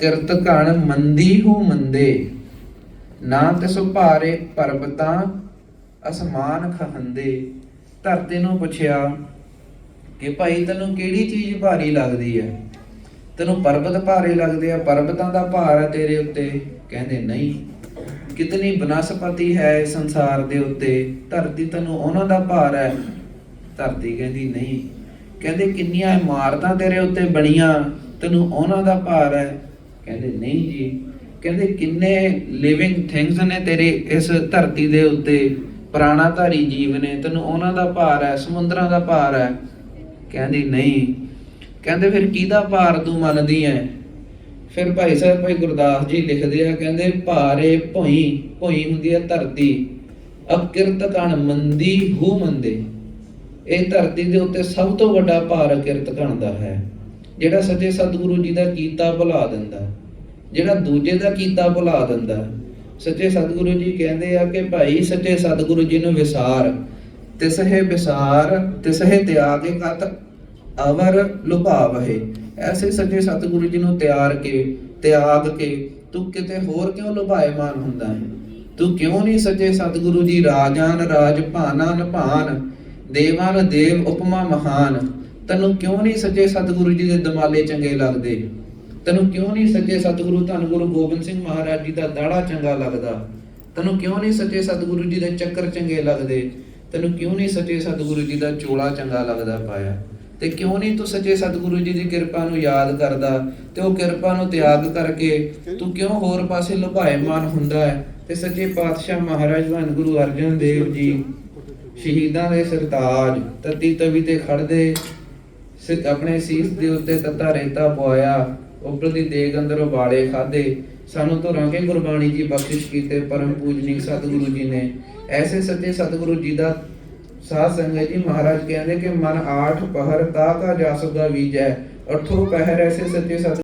ਕਿਰਤ ਘਣ ਮੰਦੀ ਹੂ ਮੰਦੇ, ਨਾ ਤਿਸ ਭਾਰੇ ਪਰਬਤਾਂ ਅਸਮਾਨ ਖਹੰਦੇ। ਧਰਤੀ ਨੂੰ ਪੁੱਛਿਆ ਕਿ ਭਾਈ ਤੈਨੂੰ ਕਿਹੜੀ ਚੀਜ਼ ਭਾਰੀ ਲੱਗਦੀ ਹੈ ਤੈਨੂੰ ਪਰਬਤ ਭਾਰੇ ਲੱਗਦੇ ਆ? ਪਰਬਤਾਂ ਦਾ ਭਾਰ ਹੈ ਤੇਰੇ ਉੱਤੇ? ਕਹਿੰਦੇ ਨਹੀਂ। ਕਿਤਨੀ ਬਨਸਪਤੀ ਹੈ ਸੰਸਾਰ ਦੇ ਉੱਤੇ? ਧਰਤੀ ਤੈਨੂੰ ਉਹਨਾਂ ਦਾ ਭਾਰ ਹੈ ਧਰਤੀ ਕਹਿੰਦੀ ਨਹੀਂ। ਕਹਿੰਦੇ ਕਿੰਨੀਆਂ ਇਮਾਰਤਾਂ ਤੇਰੇ ਉੱਤੇ ਬਣੀਆਂ? ਤੈਨੂੰ ਉਹਨਾਂ ਦਾ ਭਾਰ ਹੈ ਕਹਿੰਦੇ, ਨਹੀਂ ਜੀ। ਕਹਿੰਦੇ, ਕਿੰਨੇ ਲਿਵਿੰਗ ਥਿੰਗਸ ਨੇ ਤੇਰੇ ਇਸ ਧਰਤੀ ਦੇ ਉੱਤੇ? ਪ੍ਰਾਣਾਧਾਰੀ ਜੀਵ ਨੇ, ਤੈਨੂੰ ਉਹਨਾਂ ਦਾ ਭਾਰ ਹੈ, ਸਮੁੰਦਰਾਂ ਦਾ ਭਾਰ ਹੈ। ਕਹਿੰਦੀ, ਨਹੀਂ। ਕਹਿੰਦੇ, ਫਿਰ ਕਿਹਦਾ ਭਾਰ ਤੂੰ ਮੰਨਦੀ ਐ? ਫਿਰ ਭਾਈ ਸਾਹਿਬ, ਭਾਈ ਗੁਰਦਾਸ ਜੀ ਲਿਖਦੇ ਆ, ਕਹਿੰਦੇ, ਭਾਰੇ ਭੋਈ ਭੋਈ ਹੁੰਦੀ ਹੈ ਧਰਤੀ। ਅਕਿਰਤ ਕਣ ਮੰਦੀ, ਹੂ ਮੰਦੇ? ਇਹ ਧਰਤੀ ਦੇ ਉੱਤੇ ਸਭ ਤੋਂ ਵੱਡਾ ਭਾਰ ਕਿਰਤ ਕਣ ਦਾ ਹੈ, ਜਿਹੜਾ ਸੱਚੇ ਸਤਿਗੁਰੂ ਜੀ ਦਾ ਕੀਤਾ ਭੁਲਾ ਦਿੰਦਾ। ਜਿਹੜਾ ਦੂਜੇ ਦਾ ਕੀਤਾ ਭੁਲਾ ਦਿੰਦਾ ਸੱਚੇ ਸਤਿਗੁਰੂ ਜੀ ਕਹਿੰਦੇ ਆ ਕਿ ਭਾਈ ਸੱਚੇ ਸਤਿਗੁਰੂ ਜੀ ਨੂੰ ਵਿਸਾਰ, ਤਿਸਹਿ ਵਿਸਾਰ, ਤਿਸਹਿ ਤਿਆਗੇ ਕਤ ਅਵਰ ਲੁਭਾਵਹਿ। ਐਸੇ ਸੱਚੇ ਸਤਿਗੁਰੂ ਜੀ ਨੂੰ ਤਿਆਰ ਕੇ, ਤਿਆਗ ਕੇ ਤੂੰ ਕਿਤੇ ਹੋਰ ਕਿਉਂ ਲੁਭਾਇਮਾਨ ਹੁੰਦਾ ਹੈ? ਤੂੰ ਕਿਉਂ ਨਹੀਂ ਸੱਚੇ ਸਤਿਗੁਰੂ ਜੀ ਰਾਜਾਨ ਰਾਜ ਭਾਨਾਨ ਭਾਨ ਦੇਵਾਨ ਦੇਵ ਉਪਮਾ ਮਹਾਨ? ਤੈਨੂੰ ਕਿਉਂ ਨਹੀਂ ਸੱਚੇ ਸਤਿਗੁਰੂ ਜੀ ਦੇ ਦਮਾਲੇ ਚੰਗੇ ਲੱਗਦੇ? ਤੈਨੂੰ ਕਿਉਂ ਨਹੀਂ ਸੱਚੇ ਸਤਿਗੁਰੂ ਧੰਨ ਗੁਰੂ ਗੋਬਿੰਦ ਸਿੰਘ ਮਹਾਰਾਜ ਜੀ ਦਾ ਦਾੜਾ ਚੰਗਾ ਲੱਗਦਾ? ਤੈਨੂੰ ਕਿਉਂ ਨਹੀਂ ਸੱਚੇ ਸਤਿਗੁਰੂ ਜੀ ਦੇ ਚੱਕਰ ਚੰਗੇ ਲੱਗਦੇ? ਤੈਨੂੰ ਕਿਉਂ ਨਹੀਂ ਸੱਚੇ ਸਤਿਗੁਰੂ ਜੀ ਦਾ ਚੋਲਾ ਚੰਗਾ ਲੱਗਦਾ ਪਾਇਆ? ਤੇ ਕਿਉਂ ਨਹੀਂ ਤੂੰ ਸੱਚੇ ਸਤਿਗੁਰੂ ਜੀ ਦੀ ਕਿਰਪਾ ਨੂੰ ਯਾਦ ਕਰਦਾ? ਤੇ ਉਹ ਕਿਰਪਾ ਨੂੰ ਤਿਆਗ ਕਰਕੇ ਤੂੰ ਕਿਉਂ ਹੋਰ ਪਾਸੇ ਲੁਭਾਇਮਾਨ ਹੁੰਦਾ ਹੈ? ਤੇ ਸੱਚੇ ਪਾਤਸ਼ਾਹ ਮਹਾਰਾਜ ਧੰਨ ਗੁਰੂ ਅਰਜਨ ਦੇਵ ਜੀ ਸ਼ਹੀਦਾਂ ਦੇ ਸਰਤਾਜ, ਤਤੀ ਤਵੀ ਤੇ ਖੜਦੇ ਆਪਣੇ ਸੀਸ ਦੇ ਉੱਤੇ ਤੱਤਾ ਰੇਤਾ ਪਵਾਇਆ ਉੱਪਰ ਦੀ ਦੇਗ ਅੰਦਰ ਉਬਾਲੇ ਖਾਦੇ ਸਾਨੂੰ ਧੁਰਾਂ ਕੇ ਗੁਰਬਾਣੀ ਜੀ ਬਖਸ਼ਿਸ਼ ਕੀਤੇ ਪਰਮ ਪੂਜਨੀਕ ਸਤਿਗੁਰੂ ਜੀ ਨੇ। ਐਸੇ ਸੱਚੇ ਸਤਿਗੁਰੂ ਜੀ ਦਾ ਸਾਧ ਸੰਗਤ ਜੀ ਮਹਾਰਾਜ ਕਹਿੰਦੇ ਕਿ ਮਨ ਆਠ ਪਹਰ ਤਾ ਕਾ ਜਾਸੁਗਾ ਵੀਜੈ ਅਠੋ ਪਹਿਰ ਐਸੇ ਸੱਚੇ ਸਤ